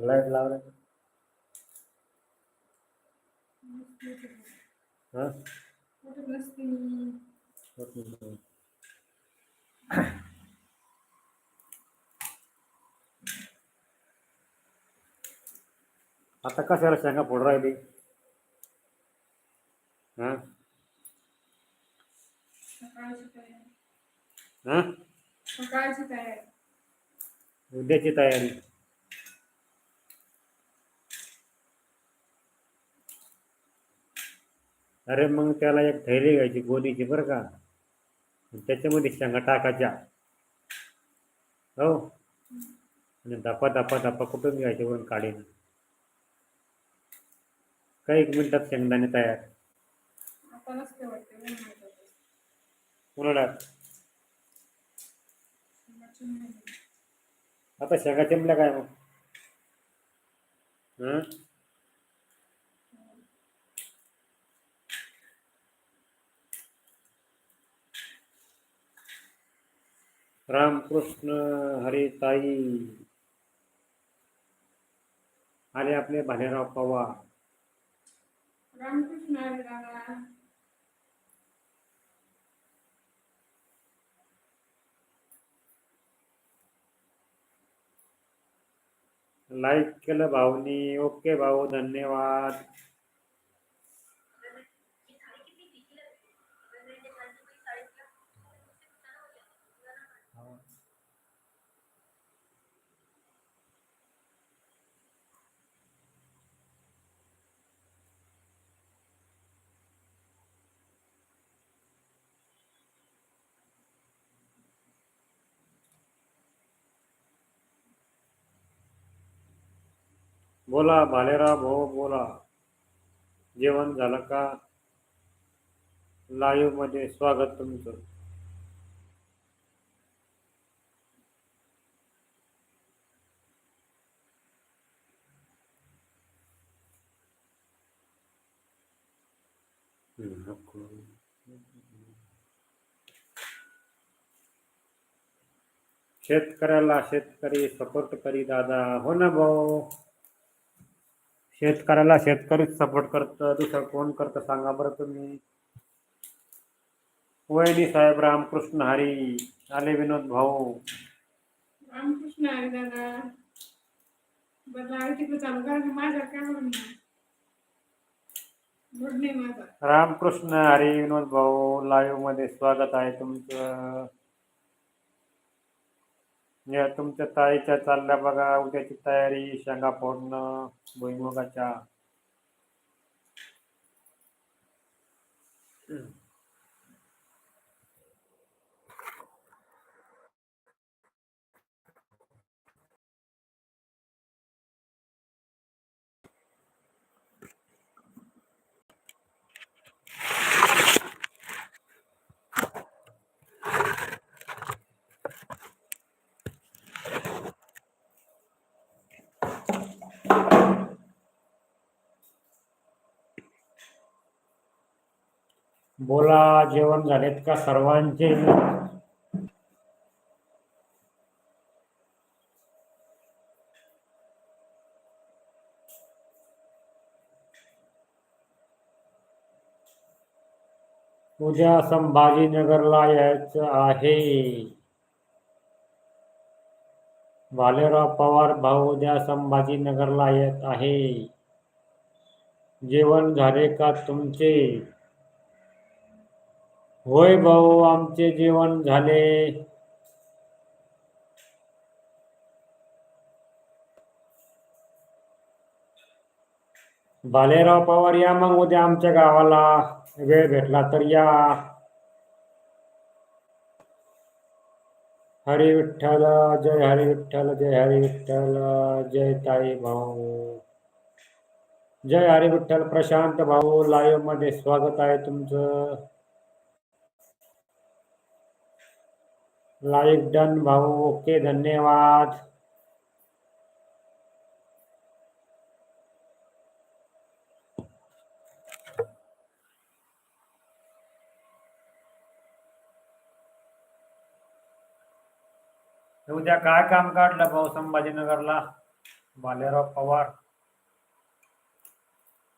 Light लावलं हा होत नाही. आता कशाला शेंगा फोड राहिली हा हा सकाळची तयारी उद्याची तयारी अरे मग त्याला एक थैली घ्यायची गोदीची बरं का? त्याच्यामध्ये शेंगा टाकायच्या. हो? आणि धपा धपा धपा कुठून घ्यायचे वरून काढीन? काही एक मिनिटात शेंगदाणे तयार. उन्हाळ्यात. नाही. आता शेंगा चिमल्या काय मग? रामकृष्ण हरी ताई. आले आपले भालेराव पवार. रामकृष्ण हरी दादा लाईक केलं भाऊनी. ओके भाऊ धन्यवाद. बोला भालेराव भाऊ बोला. जेवण झालं का? लाईव्हमध्ये स्वागत तुमचं. शेतकऱ्याला शेतकरी सपोर्ट करी दादा. हो ना भाऊ? शेतकऱ्याला शेतकरीच सपोर्ट करतं. दुसरं कोण करतं सांगा बरं तुम्ही. वैनी साहेब रामकृष्ण हरी आले विनोद भाऊ. रामकृष्ण हरी दादा. रामकृष्ण हरी विनोद भाऊ लाईव्हमध्ये स्वागत आहे तुमचं. या तुमच्या ताईच्या चालल्या बघा. उद्याची तयारी शेंगा फोडणं भुईमुगाच्या बोला जेवण झालेत का सर्वांचे? उद्या संभाजीनगरला यायचं आहे. भालेराव पवार भाऊ उद्या संभाजीनगरला येत आहे. जेवण झाले का तुमचे? होय भाऊ आमचे जेवण झाले. बालेराव पवार या मग उद्या आमच्या गावाला. वेळ भेटला तर या. हरी विठ्ठल जय हरी विठ्ठल जय हरी विठ्ठल जय ताई भाऊ. जय हरी विठ्ठल प्रशांत भाऊ लाईव्हमध्ये स्वागत आहे तुमचं. लाईक डन भाऊ ओके धन्यवाद. उद्या काय काम काढलं भाऊ संभाजीनगरला? भालेराव पवार.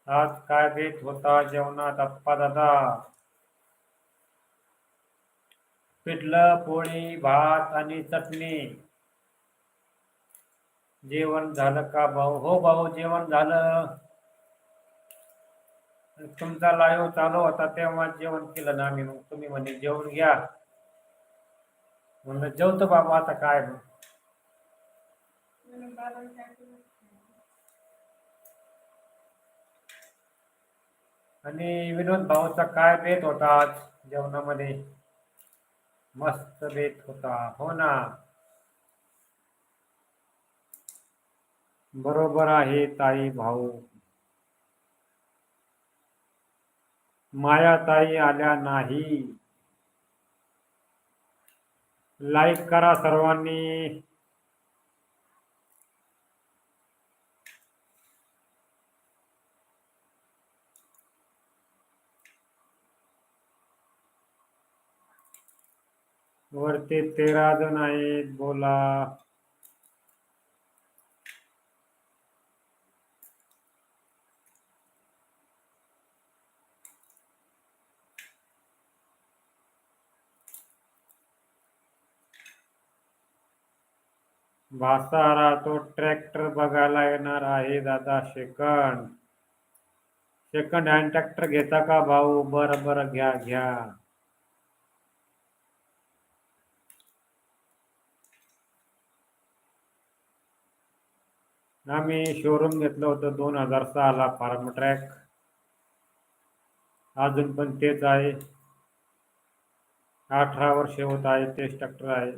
आज काय देत होता जेवणात अप्पा दादा पिठलं पोळी भात आणि चटणी. जेवण झालं का भाऊ? हो भाऊ जेवण झालं. तुमचा लाईव्ह चालू होता तेव्हा जेवण केलं ना आम्ही. मग तुम्ही म्हणे जेवण घ्या. म्हणलं जेवतो बाबा आता काय मग. आणि विनोद भाऊचा काय बेत होता आज जेवणामध्ये? मस्त बेत होता हो ना? बरोबर आहे ताई भाऊ. माया ताई आल्या नाही. लाईक करा सर्वांनी. वरती तेरा जण आहेत बोला. भासारा तो ट्रॅक्टर बघायला येणार आहे दादा सेकंड सेकंड हँड ट्रॅक्टर घेता का भाऊ? बरं बरं घ्या घ्या. आम्ही शोरूम घेतलं होतं दोन हजार सहाला फार्म ट्रॅक. अजून पण तेच आहे. अठरा वर्ष होत आहे तेच ट्रॅक्टर आहे.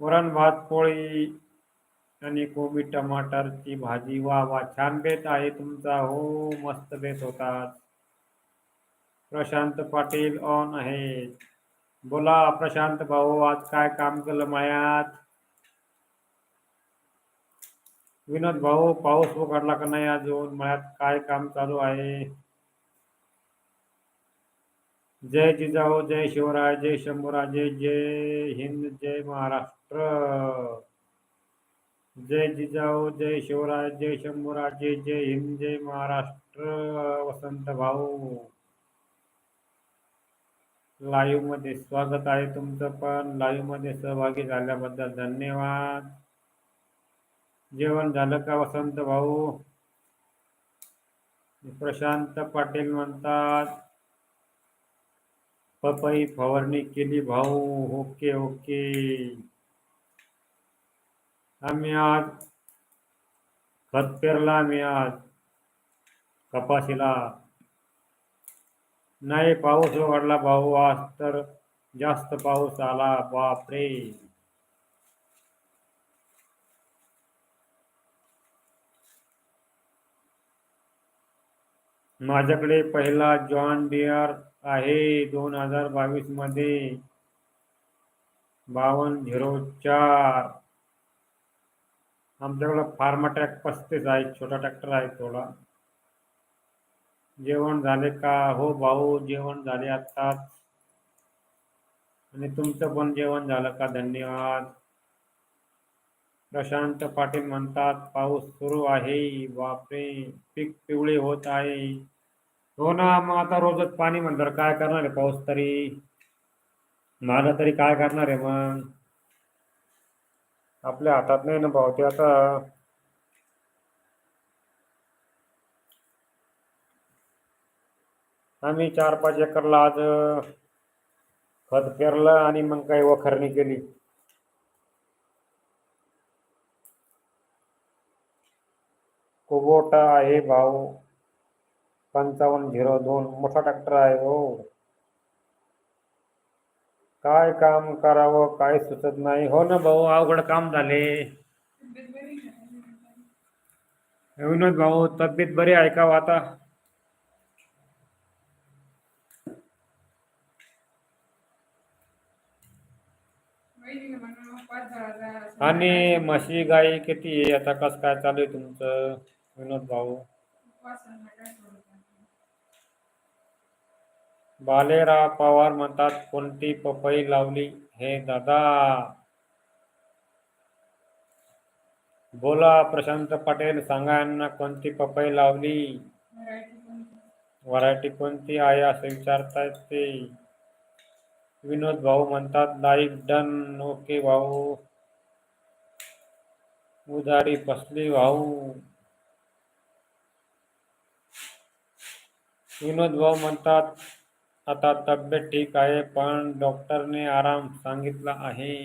वरण भात पोळी आणि कोबी टमाटरची भाजी. वा वा छान बेत आहे तुमचा. हो मस्त बेत होता प्रशांत पाटील ऑन आहे. बोला प्रशांत भाऊ आज काय काम केलं मायात? विनोद भाऊ पाऊस उघडला का नाही अजून? मळ्यात काय काम चालू आहे? जय जिजाऊ जय शिवराय जय शंभूराजे जय हिंद जय महाराष्ट्र. जय जिजाऊ जय शिवराय जय शंभूराजे जय हिंद जय महाराष्ट्र. वसंत भाऊ. लाईव्हमध्ये स्वागत आहे तुमचं पण. लाईव्हमध्ये सहभागी झाल्याबद्दल धन्यवाद. जेवण झालं का वसंत भाऊ? प्रशांत पाटील म्हणतात पपई फवारणी केली भाऊ. Okay okay. आम्ही आज खत पेरला आम्ही आज कपाशीला. नाही पाऊस उघडला भाऊ. आज तर जास्त पाऊस आला. बापरे. माझ्याकडे पहिला जॉन डिअर आहे दोन हजार बावीसमध्ये. बावन्न झिरो चार. आमच्याकडं फार्मा ट्रॅक पस्तीस आहे छोटा ट्रॅक्टर आहे थोडा. जेवण झाले का? हो भाऊ जेवण झाले आत्ताच. आणि तुमचं पण जेवण झालं का? धन्यवाद. प्रशांत पाटील म्हणतात पाऊस सुरू आहे बापरे पीक पिवळे होत आहे. हो ना मग आता रोजच पाणी म्हणतात काय करणार आहे पाऊस तरी? माझा तरी काय करणार आहे मग? आपल्या हातात नाही ना भाऊ ते आता आम्ही चार पाच एकरला आज खत पेरलं आणि मग काही वखरणी केली. कुबोटा आहे भाऊ. पंचावन्न झिरो दोन. मोठा ट्रॅक्टर आहे हो. काय काम करावं काय सुचत नाही. हो ना भाऊ अवघड काम झाले. विनोद भाऊ तब्येत बरी आहे हो आता? आणि म्हशी गाई किती आहे? आता कसं काय चालू आहे तुमचं? विनोद भाऊ उपवासाला काय सोडत नाही. बालेराव पवार म्हणतात कोणती पपई लावली हे दादा? बोला प्रशांत पटेल सांगा यांना कोणती पपई लावली? व्हरायटी कोणती व्हरायटी कोणती आहे असे विचारतायत ते. विनोद भाऊ म्हणतात लाईक डन ओके भाऊ. उधारी फसली भाऊ. विनोद भाऊ म्हणतात आता तब्येत ठीक आहे पण डॉक्टरने आराम सांगितला आहे.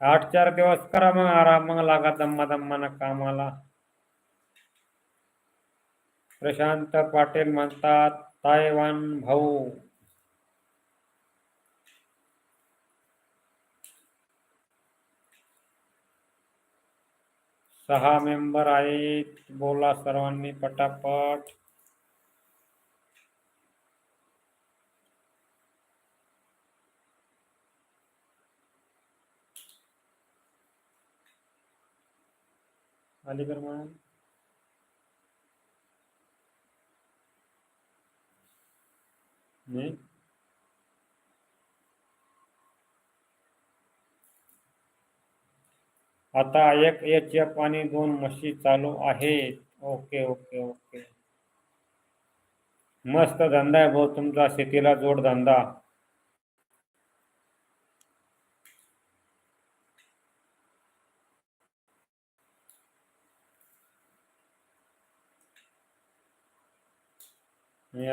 आठ चार दिवस करा मग आराम मग लागा दम्मा दम्मानं कामाला. प्रशांत पाटील म्हणतात तायवान भाऊ. सहा मेंबर आहेत बोला सर्वांनी पटापट. अलीकर मॅडम नाही. आता एक एच एफ आणि दोन म्हशी चालू आहेत. Okay okay okay. मस्त धंदा आहे भाऊ तुमचा शेतीला जोडधंदा आणि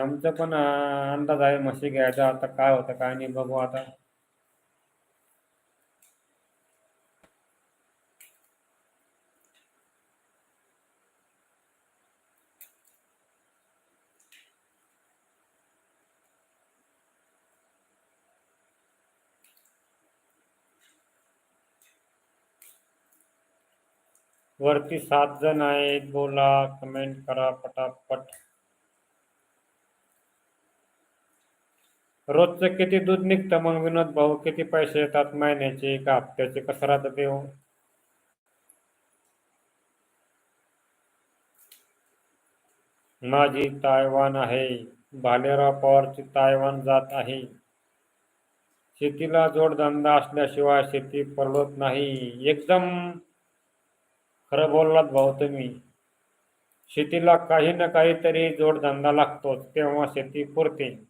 अं, अंदाज आहे म्हशी घ्यायचा आता काय होतं काय नाही आता. वरती सात जण आहेत बोला कमेंट करा पटापट. रोजचं किती दूध निघतं मग विनोद भाऊ किती पैसे येतात महिन्याचे का हप्त्याचे कसं राहतं ते हो? माझी तायवान आहे भालेराव पवारची तायवान जात आहे. शेतीला जोडधंदा असल्याशिवाय शेती परवडत नाही. एकदम खरं बोललात भाऊ तुम्ही. शेतीला काही ना काहीतरी जोडधंदा लागतोच तेव्हा शेती पुरते.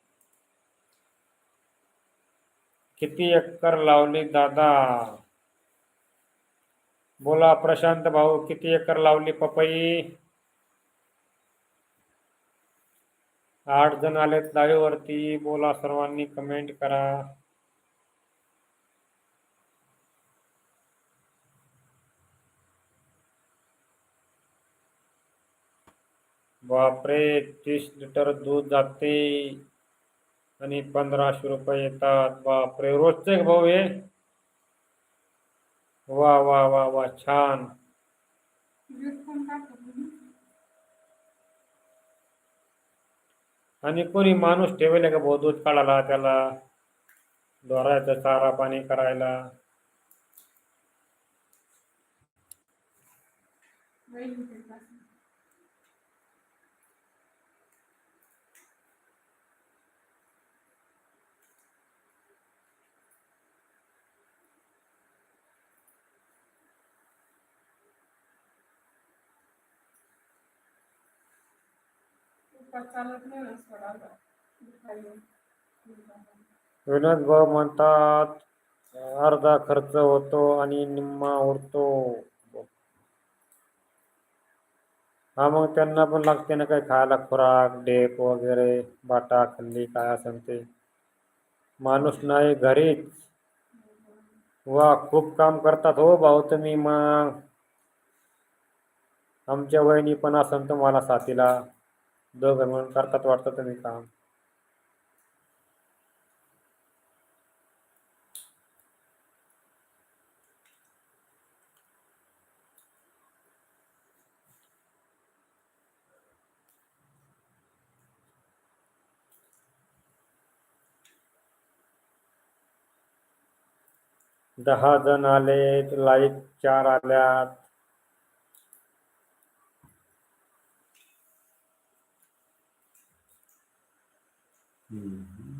किती एकर लावली दादा? बोला प्रशांत भाऊ, किती एकर लावली पपई? आठ जण आलेत लाईव्हवरती बोला सर्वांनी कमेंट करा. बापरे, तीस लिटर दूध जाते. आणि पंधराशे रुपये येतात. बापरे रोजचे भाऊ हे? वा वा वा वा छान. आणि कोणी माणूस ठेवले का भाऊ दूध काढायला त्याला? ढोरायचं चारा पाणी करायला. चालत नाही ना सोडायला विनोद भाऊ म्हणतात अर्धा खर्च होतो आणि निम्मा उरतो. हा मग त्यांना पण लागते ना काही खायला खुराक डेप वगैरे बाटा खल्ली काय असेल ते. माणूस नाही घरीच. वा खूप काम करतात हो भाऊ तुम्ही मग. आमच्या वहिनी पण असेल तुम्हाला साथीला. दोघं म्हणून करतात वाटतं तुम्ही काम दहा जण आलेत लाइट चार आल्यात. Mm-hmm.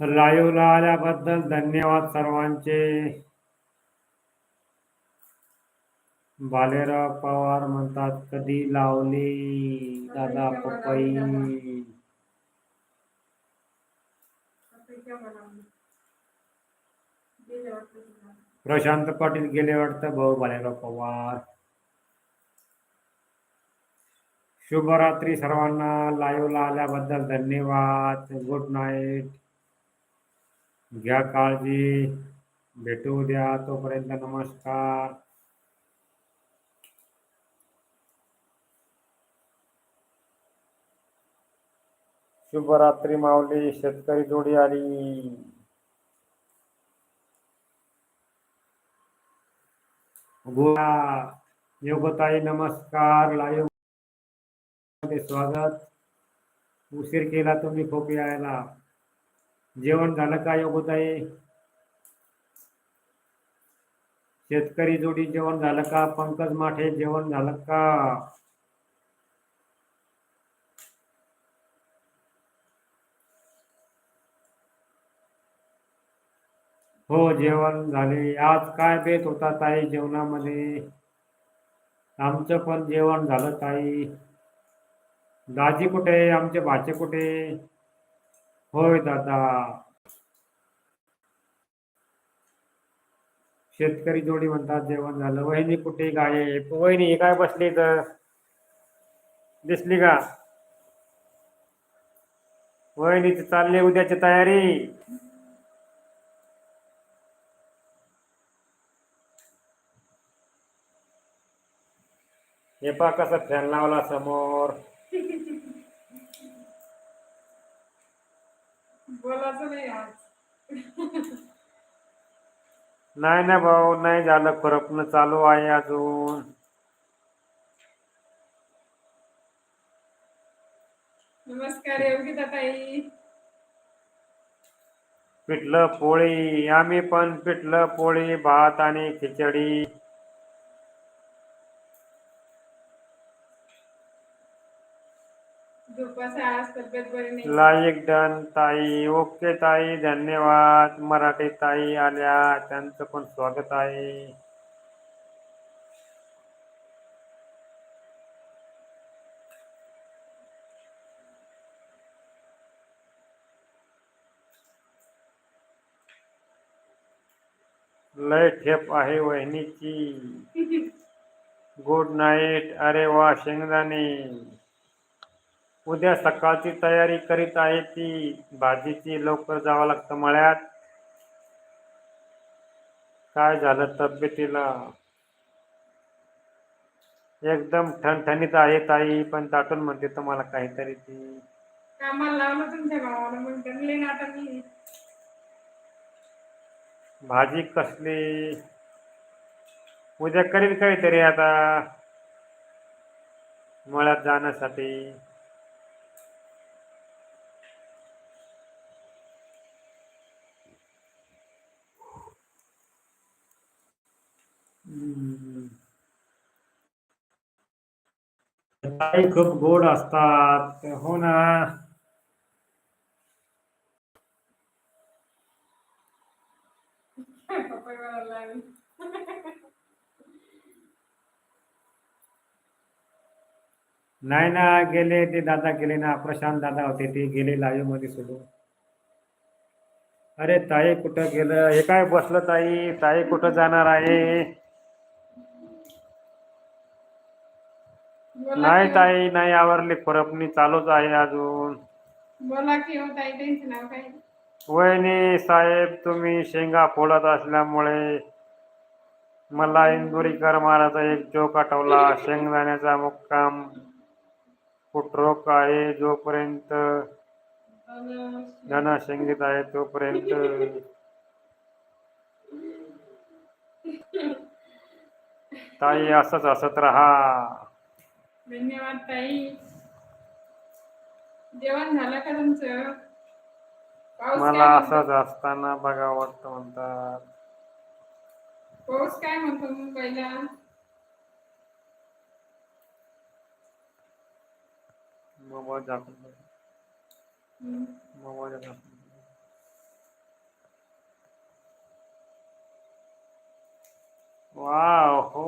लाईव्हला आल्याबद्दल धन्यवाद सर्वांचे. बालेराव पवार म्हणतात कधी लावली दादा पपई? प्रशांत पाटील गेले वाटतं भाऊ बालेराव पवार. शुभरात्री सर्वांना लाईव्हला आल्याबद्दल धन्यवाद. Good night. घ्या काळजी. भेटू उद्या. तोपर्यंत नमस्कार. शुभरात्री माऊली. शेतकरी जोडी आली. योगताई नमस्कार. लाईव्हमध्ये स्वागत. उशीर केला तुम्ही खूप यायला जेवण झालं का योगताई? शेतकरी जोडी जेवण झालं का पंकज माठे जेवण झालं का? हो जेवण झाले. आज काय बेत होता ताई जेवणामध्ये? आमचं पण जेवण झालं ताई. दाजी कुठे? आमचे भाचे कुठे? होय दादा. शेतकरी जोडी म्हणतात जेवण झालं. वहिनी कुठे काय वहिनी हे काय बसली तर दिसली का? वहिनीची चालली उद्याची तयारी. हे पा कसा फॅन लावला समोर. बोलायचं नाही आज. नाही ना भाऊ नाही झालं खुरपणं चालू आहे अजून. नमस्कार योगिता ताई. पिठलं पोळी आम्ही पण पिठलं पोळी भात आणि खिचडी दुपारचा आज तब्येत बरी नाही लाईक डन ताई ओके ताई धन्यवाद. मराठी ताई आल्या त्यांचं पण स्वागत आहे. लय ठेप आहे वहिनीची. Good night. अरे वा शेंगदाणे. उद्या सकाळची तयारी करीत आहे ती. भाजीची लवकर जावं लागतं मळ्यात. काय झालं तब्येतीला? एकदम ठणठणीत आहे ताई पण ताटून म्हणते तुम्हाला काहीतरी ती. कामाला लावलं तुमच्या भावानं मग जमले ना आता मी. भाजी कसली? उद्या करील काहीतरी आता. मळ्यात जाण्यासाठी. ताई खूप गोड असतात. हो ना. नाही ना गेले ते दादा गेले ना. प्रशांत दादा होते ते गेले लाईव्हमध्ये सोडून. अरे ताई कुठं गेलं? हे काय बसलं ताई? ताई कुठं जाणार आहे? नाही की ताई नाही आवरली. खुरपणी चालूच आहे अजून. बोला की हो ताई त्यांचं नाव काय? वहिनी साहेब तुम्ही शेंगा फोडत असल्यामुळे मला इंदुरीकर महाराजा एक जोक आठवला. शेंगदाण्याचा मुक्काम कुट्रोक आहे जोपर्यंत धना शेंगीत आहे तोपर्यंत. ताई असंच हसत राहा. धन्यवाद ताई. जेवण झालं का तुमचं? मला काय असंच असताना बघा वाटत म्हणतात. पाऊस काय म्हणतो मुंबईला मोबाईल जातो मोबाईल वाव हो.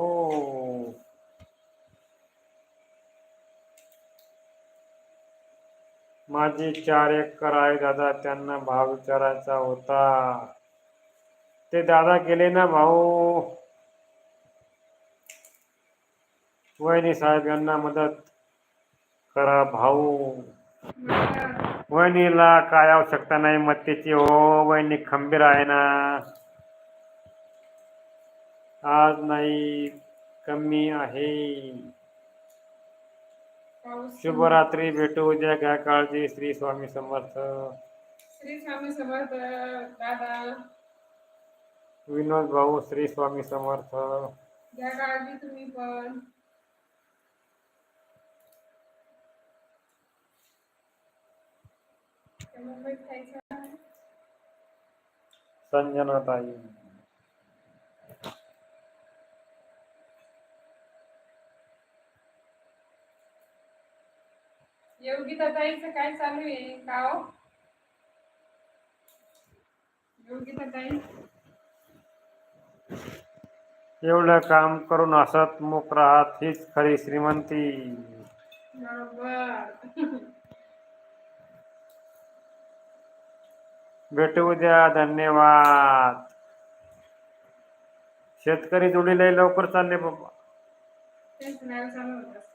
माझी चार एकर आहे दादा त्यांना भाव विचारायचा होता. ते दादा गेले ना भाऊ? वहिनी साहेब यांना मदत करा भाऊ. वहिनीला काय आवश्यकता नाही मत्तेची हो वहिनी खंबीर आहे ना. आज नाही कमी आहे. शुभरात्री भेटू उद्या घ्या काळजी श्री स्वामी समर्थ. श्री स्वामी समर्थ दादा. विनोद भाऊ श्री स्वामी समर्थ. घ्या काळजी तुम्ही पण. संजना ताई. योगिता ताईचं काय चालू आहे? का योगिता ताई एवढं काम करून असत मुक राहत हीच खरी श्रीमंती. बरोबर. भेटू उद्या धन्यवाद. शेतकरी जोडीला लवकर चालले बाबा. तेच नाही चालू होत.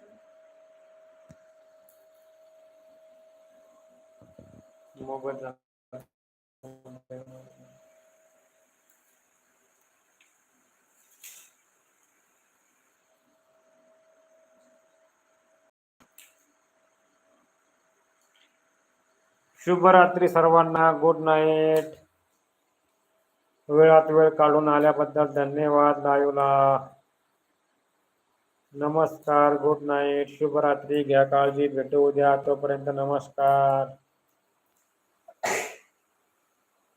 जा- शुभरात्री सर्वांना. गुड नाईट वेळात वेळ काढून आल्याबद्दल धन्यवाद लाईव्हला नमस्कार. गुड नाईट शुभरात्री. घ्या काळजी. भेटू उद्या. तोपर्यंत नमस्कार.